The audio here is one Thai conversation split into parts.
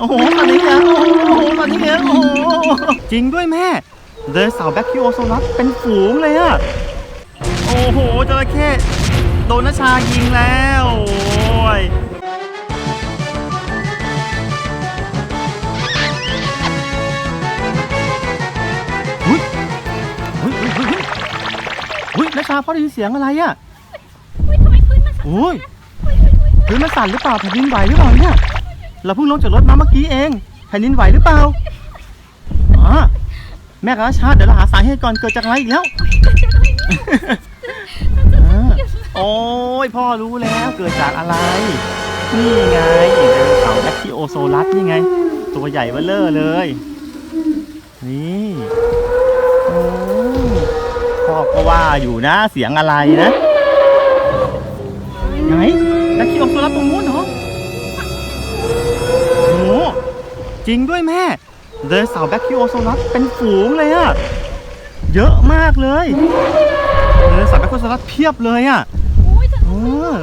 โอ้โหตอนนี้เนี่ยโอ้โหตอนนี้เนี่ยโอ้โหจริงด้วยแม่เดินเสาร์แบ็คคิโอโซลัสเป็นฝูงเลยอะโอ้โหจระเข้โดนนชายิงแล้วโอ้ยหุ้ยหุ้ยหุ้ยหุ้ยหุ้ยหุ้ยนชาพ่อได้ยินเสียงอะไรอะอุ้ยทำไมพื้นมันสั่นโอ้ยอุ้ยอุ้ยอุ้ยพื้นมันสั่นหรือเปล่าแผ่นดินไหวหรือเปล่าเนี่ย เราเพิ่งลงจากรถมาเมื่อกี้เองแผ่นดินไหวหรือเปล่าอ๋อแม่กับอาชาเดี๋ยวเราหาสาเหตุก่อนเกิดจากอะไรอีกแล้วอ่าโอ้ยพ่อรู้แล้วเกิดจากอะไร นี่ไงไดโนเสาร์แบคทีโอโซลัสนี่ไง ตัวใหญ่เบ้อเลอเลย นี่โอ้พ่อก็ว่าอยู่นะเสียงอะไรนะ ไหนแบคทีโอโซลัสตรงนู้นเหรอ จริงด้วยแม่เดินเสาร์แบคทีโอโซลัสเป็นฝูงเลยอะเยอะมากเลยเดินเสาร์แบคทีโอโซลัสเพียบเลยอะอุ้ยจะเออ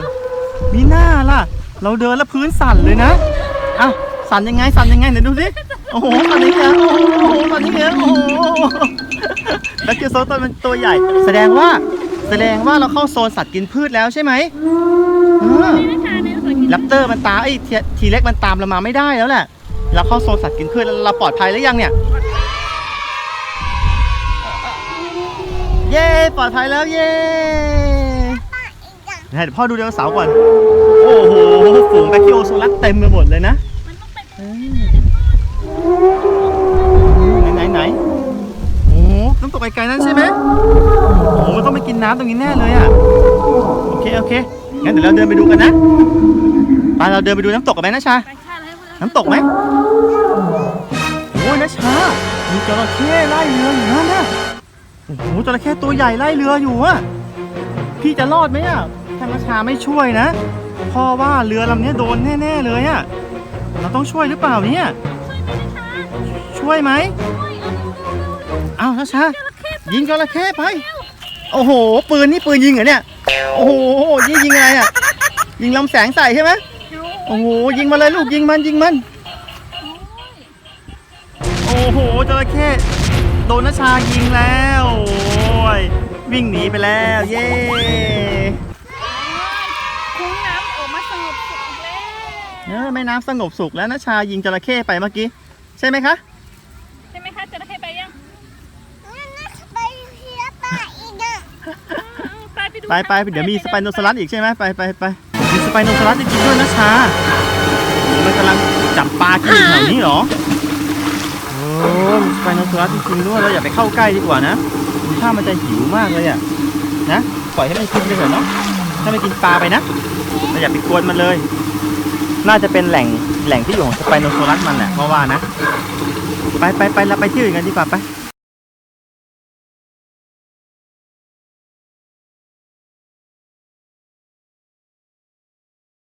มีหน้าล่ะ เราเดินแล้วพื้นสั่นเลยนะอ้าวสั่นยังไงสั่นยังไงไหนดูสิโอ้โหตอนนี้เนี่ยโอ้โหตอนนี้เนี่ยโอ้โหแบคทีโอโซลัสมันตัวใหญ่ แสดงว่าแสดงว่าเราเข้าโซนสัตว์กินพืชแล้วใช่ไหมเออไม่ได้ทานในส่วนกินแรปเตอร์มันตามไอ้ยทีทีเล็กมันตามเรามาไม่ได้แล้วแหละ เราเข้าโซนสัตว์กินพืชแล้วเราปลอดภัยหรือยังเนี่ย เย้ปลอดภัยแล้วเย้เดี๋ยวพ่อดูเดโนเสาร์ก่อน โอ้โหฝูงแบคทีโอโซลัสเต็มไปหมดเลยนะมันต้องเป็นไหนไหนไหนโอ้โหน้ำตกไกลๆนั่นใช่ไหมโอ้โหมันต้องไปกินน้ำตรงนี้แน่เลยอะ โอเคโอเคงั้นเดี๋ยวเราเดินไปดูกันนะไปเราเดินไปดูน้ำตกกันไหมนะชาไป น้ำตกไหมโอ้ยนะชามีจระเข้ไล่เรืออยู่นั่นนะโอ้โหจระเข้ตัวใหญ่ไล่เรืออยู่อะพี่จะรอดไหมอะถ้านะชาไม่ช่วยนะพ่อว่าเรือลำนี้โดนแน่ ๆ เลยอะเราต้องช่วยหรือเปล่าเนี่ย ช่วยไหมอ้าวนะชายิงจระเข้ไปโอ้โห ปืนนี่ปืนยิงเหรอเนี่ย โอ้โหยิงยิงอะไรอะยิงลำแสงใส่ใช่ไหม โอ้โหยิงมาเลยลูกยิงมันยิงมัน โอ้โหจระเข้โดนนชายิงแล้วโอ้ยวิ่งหนีไปแล้วเย้คุ้งน้ำออกมาสงบสุขแล้วเออแม่น้ำสงบสุขแล้วนชายิงจระเข้ไปเมื่อกี้ใช่ไหมคะใช่ไหมคะจะได้ให้ไปยังไปเฮียตาอีกอะไปไปดูไปไปเดี๋ยวมีสไปโนซอรัสอีกใช่ไหมไปไปไปมี สไปโนซอรัสจริงๆด้วยนะชาโอ้มันกำลังจับปลากินอยู่แถวนี้เหรอโอ้มีสไปโนซอรัสจริงๆด้วยเราอย่าไปเข้าใกล้ดีกว่านะถ้ามันจะหิวมากเลยอะนะปล่อยให้มันกินไปเถอะเนาะถ้ามันกินปลาไปนะเราอย่าไปกวนมันเลย น่าจะเป็นแหล่งแหล่งที่อยู่ของสไปโนซอรัสมันแหละเพราะว่านะ ไปไปไปเราไปที่อื่นกันดีกว่าไป